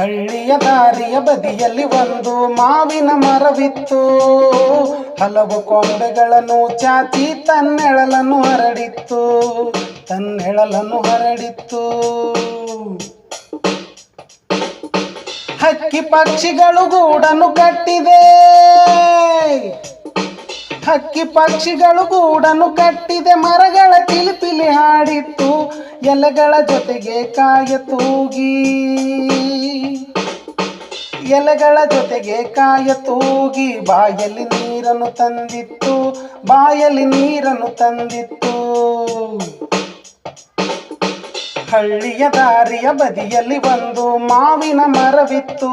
ಹಳ್ಳಿಯ ದಾರಿಯ ಬದಿಯಲ್ಲಿ ಒಂದು ಮಾವಿನ ಮರವಿತ್ತು. ಹಲವು ಕೊಂಬೆಗಳನ್ನು ಚಾಚಿ ತನ್ನೆಳಲನ್ನು ಹರಡಿತ್ತು. ತನ್ನೆಳಲನ್ನು ಹರಡಿತ್ತು. ಹಕ್ಕಿ ಪಕ್ಷಿಗಳು ಗೂಡನ್ನು ಕಟ್ಟಿದೆ. ಹಕ್ಕಿ ಪಕ್ಷಿಗಳು ಗೂಡನ್ನು ಕಟ್ಟಿದೆ, ಮರಗಳ ಕಿಲಿಪಿಲಿ ಹಾಡಿತ್ತು ಎಲೆಗಳ ಜೊತೆಗೆ ಕಾಯ ತೂಗಿ. ಎಲೆಗಳ ಜೊತೆಗೆ ಕಾಯ ತೂಗಿ, ಬಾಯಲ್ಲಿ ನೀರನ್ನು ತಂದಿತ್ತು ಬಾಯಲ್ಲಿ ನೀರನ್ನು ತಂದಿತ್ತು ಹಳ್ಳಿಯ ದಾರಿಯ ಬದಿಯಲ್ಲಿ ಒಂದು ಮಾವಿನ ಮರವಿತ್ತು.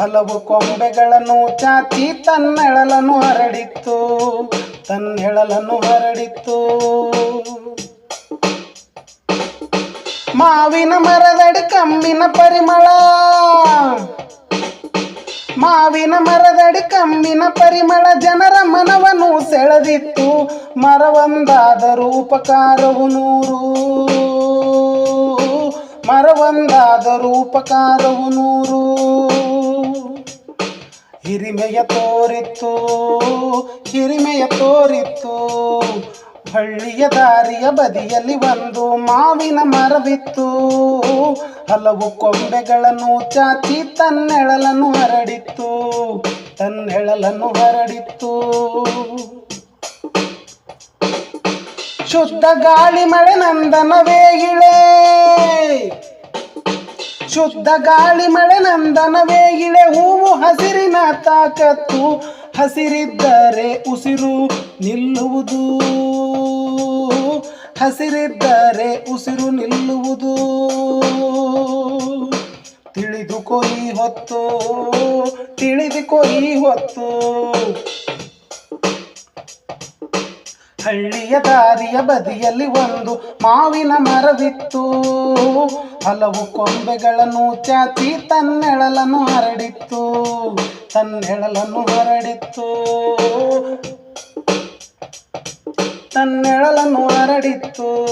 ಹಲವು ಕೊಂಬೆಗಳನ್ನು ಚಾಚಿ ತನ್ನೆಳಲನ್ನು ಹರಡಿತ್ತು. ತನ್ನೆಳಲನ್ನು ಹರಡಿತ್ತು. ಮಾವಿನ ಮರದಡಿ ಕಂಬಿನ ಪರಿಮಳ. ಮಾವಿನ ಮರದಡಿ ಕಂಬಿನ ಪರಿಮಳ ಜನರ ಮನವನ್ನು ಸೆಳೆದಿತ್ತು. ಮರವೊಂದಾದರೂ ಉಪಕಾರವು ನೂರು. ಮರವೊಂದಾದರೂ ಉಪಕಾರವು ನೂರು. ಹಿರಿಮೆಯ ತೋರಿತ್ತು ಹಿರಿಮೆಯ ತೋರಿತ್ತು. ಹಳ್ಳಿಯ ದಾರಿಯ ಬದಿಯಲ್ಲಿ ಒಂದು ಮಾವಿನ ಮರವಿತ್ತು. ಹಲವು ಕೊಂಬೆಗಳನ್ನು ಚಾಚಿ ತನ್ನೆಳಲನ್ನು ಹರಡಿತ್ತು ತನ್ನೆಳಲನ್ನು ಹರಡಿತ್ತು. ಶುದ್ಧ ಗಾಳಿ ಮಳೆ ನಂದನವೇ ಇಳೆ. ಶುದ್ಧ ಗಾಳಿ ಮಳೆ ನಂದನ ವೇಗಿಳೆ ಹೂವು ಹಸಿರಿನ ತಾಕತ್ತು. ಹಸಿರಿದ್ದರೆ ಉಸಿರು ನಿಲ್ಲುವುದು. ಹಸಿರಿದ್ದರೆ ಉಸಿರು ನಿಲ್ಲುವುದು. ತಿಳಿದುಕೋ ಈ ಹೊತ್ತು, ತಿಳಿದುಕೋ ಈ ಹೊತ್ತು. ಹಳ್ಳಿಯ ದಾರಿಯ ಬದಿಯಲ್ಲಿ ಒಂದು ಮಾವಿನ ಮರವಿತ್ತು. ಹಲವು ಕೊಂಬೆಗಳನ್ನು ಚಾಚಿ ತನ್ನೆಳಲನ್ನು ಹರಡಿತ್ತು. ತನ್ನೆಳಲನ್ನು ಹರಡಿತ್ತು. ತನ್ನೆಳಲನ್ನು ಹರಡಿತ್ತು.